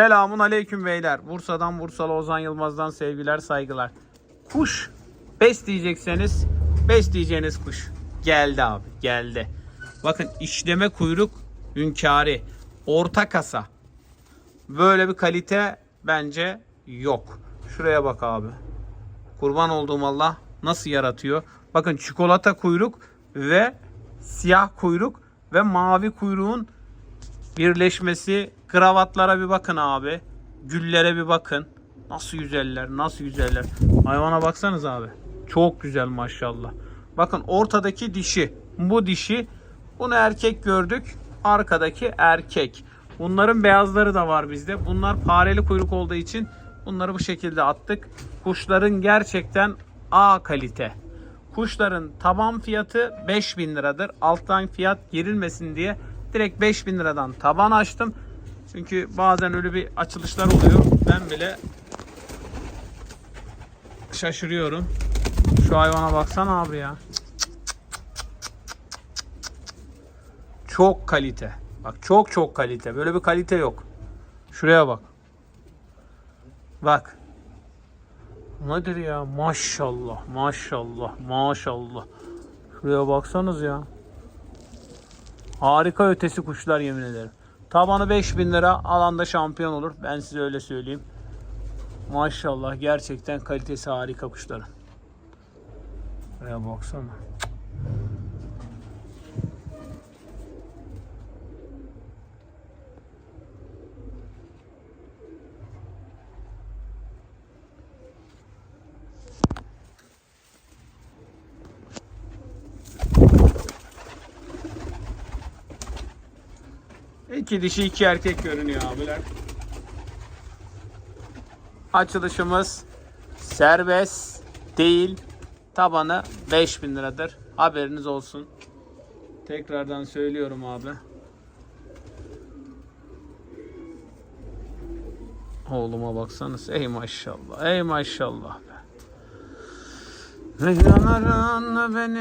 Selamun aleyküm beyler. Bursa'dan Bursalı Ozan Yılmaz'dan sevgiler saygılar. Kuş besleyecekseniz besleyeceğiniz kuş. Geldi abi geldi. Bakın işleme kuyruk hünkâri. Orta kasa. Böyle bir kalite bence yok. Şuraya bak abi. Kurban olduğum Allah nasıl yaratıyor. Bakın çikolata kuyruk ve siyah kuyruk ve mavi kuyruğun birleşmesi. Kravatlara bir bakın abi. Güllere bir bakın. Nasıl güzeller, nasıl güzeller. Hayvana baksanız abi. Çok güzel maşallah. Bakın ortadaki dişi. Bu dişi. Bunu erkek gördük. Arkadaki erkek. Bunların beyazları da var bizde. Bunlar pareli kuyruk olduğu için bunları bu şekilde attık. Kuşların gerçekten A kalite. Kuşların taban fiyatı 5000 liradır. Alttan fiyat girilmesin diye direkt 5000 liradan taban açtım. Çünkü bazen öyle bir açılışlar oluyor. Ben bile şaşırıyorum. Şu hayvana baksana abi ya. Çok kalite. Bak çok çok kalite. Böyle bir kalite yok. Şuraya bak. Bak. Nedir ya? Maşallah, maşallah, maşallah. Şuraya baksanız ya. Harika ötesi kuşlar yemin ederim. Tabanı 5000 lira alanda şampiyon olur. Ben size öyle söyleyeyim. Maşallah gerçekten kalitesi harika kuşların. Şuraya baksana. İki dişi iki erkek görünüyor abiler. Açılışımız serbest değil. Tabanı 5000 liradır. Haberiniz olsun. Tekrardan söylüyorum abi. Oğluma baksanız. Ey maşallah. Ey maşallah be. Ve yanarın beni